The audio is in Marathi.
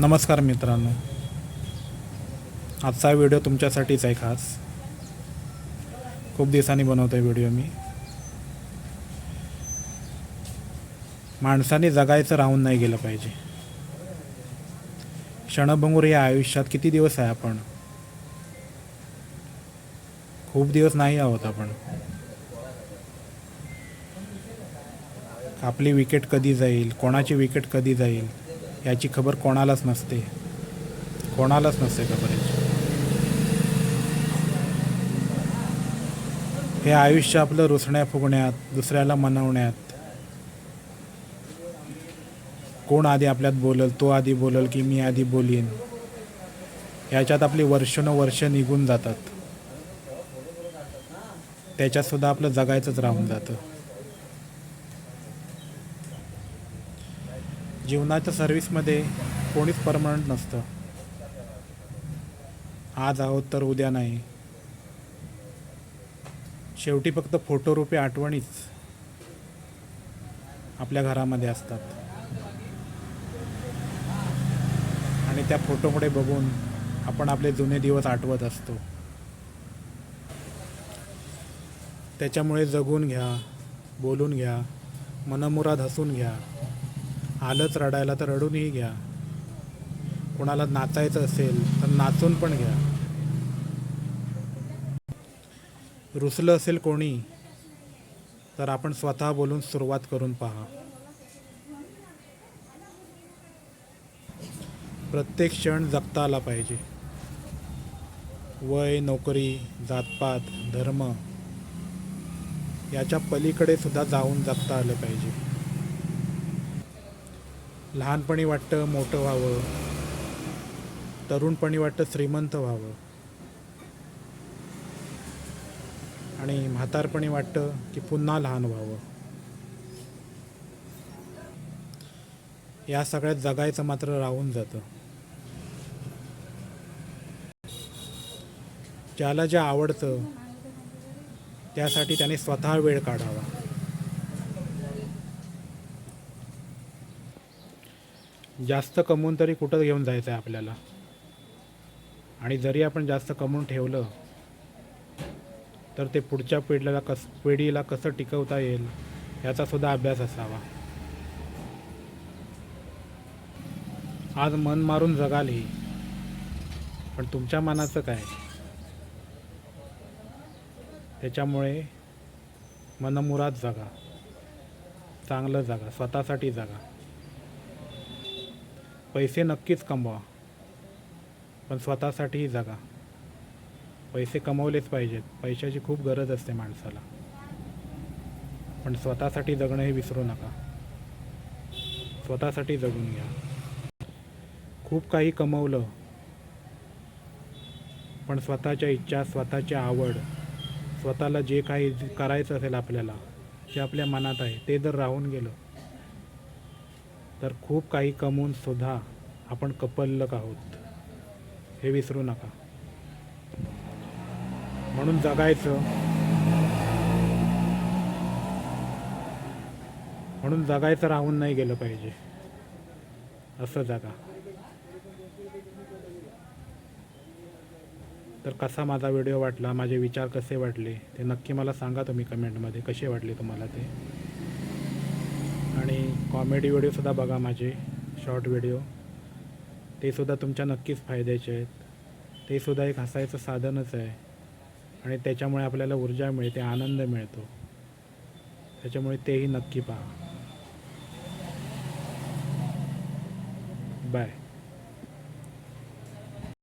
नमस्कार मित्रांनो. आजचा व्हिडिओ तुमच्यासाठीच आहे खास. खूप दिवसांनी बनवतो आहे व्हिडिओ मी. माणसाने जगायचं राहून नाही गेलं पाहिजे. क्षणभंगूर या आयुष्यात किती दिवस आहे आपण? खूप दिवस नाही आहोत आपण. आपली विकेट कधी जाईल? कोणाची विकेट कधी जाईल? याची खबर कोणालाच नसते. कोणालाच नसते खबर याची. हे आयुष्य आपलं रुसण्या फुगण्यात दुसऱ्याला मनवण्यात. कोण आधी आपल्यात बोलल तो आधी बोलल की मी आधी बोलीन. याच्यात आपली वर्षानुवर्ष निघून जातात. त्याच्यातसुद्धा आपलं जगायचंच राहून जातं. जीवनाच्या सर्व्हिसमध्ये कोणीच परमनंट नसतं. आज आहोत तर उद्या नाही. शेवटी फक्त फोटोरूपी आठवणीच आपल्या घरामध्ये असतात. आणि त्या फोटोकडे बघून आपण आपले जुने दिवस आठवत असतो. त्याच्यामुळे जगून घ्या बोलून घ्या मनमुराद हसून घ्या. आलंच रडायला तर रडूनही घ्या. कोणाला नाचायचं असेल तर नाचून पण घ्या. रुसलं असेल कोणी तर आपण स्वतः बोलून सुरुवात करून पहा. प्रत्येक क्षण जगता आला पाहिजे. वय नोकरी जातपात धर्म याच्या पलीकडे सुद्धा जाऊन जगता आलं पाहिजे. लहानपणी वाटतं मोठं व्हावं. तरुणपणी वाटतं श्रीमंत व्हावं. आणि म्हातारपणी वाटतं की पुन्हा लहान व्हावं. या सगळ्यात जगायचं मात्र राहून जातं. ज्याला जे आवडतं त्यासाठी त्याने स्वतः वेळ काढावा. जास्त कमवून तरी कुठं घेऊन जायचं आहे आपल्याला. आणि जरी आपण जास्त कमवून ठेवलं तर ते पुढच्या पिढीला कस पिढीला कसं टिकवता येईल याचासुद्धा अभ्यास असावा. आज मन मारून जगाल ही पण तुमच्या मनाचं काय? त्याच्यामुळे मनमुराद जगा. चांगलं जगा. स्वतःसाठी जगा. पैसे नक्कीच कमवा पण स्वतःसाठीही जगा. पैसे कमवलेच पाहिजेत. पैशाची खूप गरज असते माणसाला. पण स्वतःसाठी जगणं हे विसरू नका. स्वतःसाठी जगून घ्या. खूप काही कमवलं पण स्वतःच्या इच्छा स्वतःची आवड स्वतःला जे काही करायचं असेल आपल्याला जे आपल्या मनात आहे ते जर राहून गेलं तर खूप काही कमवून सुद्धा आपण कपल्लक आहोत. हे विसरू नका. म्हणून जगायचं. म्हणून जगायचं राहून नाही गेलं पाहिजे. असं जगा. तर कसा माझा व्हिडिओ वाटला माझे विचार कसे वाटले ते नक्की मला सांगा तुम्ही कमेंटमध्ये. कसे वाटले तुम्हाला ते? आणि कॉमेडी व्हिडिओसुद्धा बघा माझे शॉर्ट व्हिडिओ तेसुद्धा तुमच्या नक्कीच फायद्याचे आहेत. ते सुद्धा एक हसायचं साधनच आहे. आणि त्याच्यामुळे आपल्याला ऊर्जा मिळते आनंद मिळतो. त्याच्यामुळे तेही नक्की पहा. बाय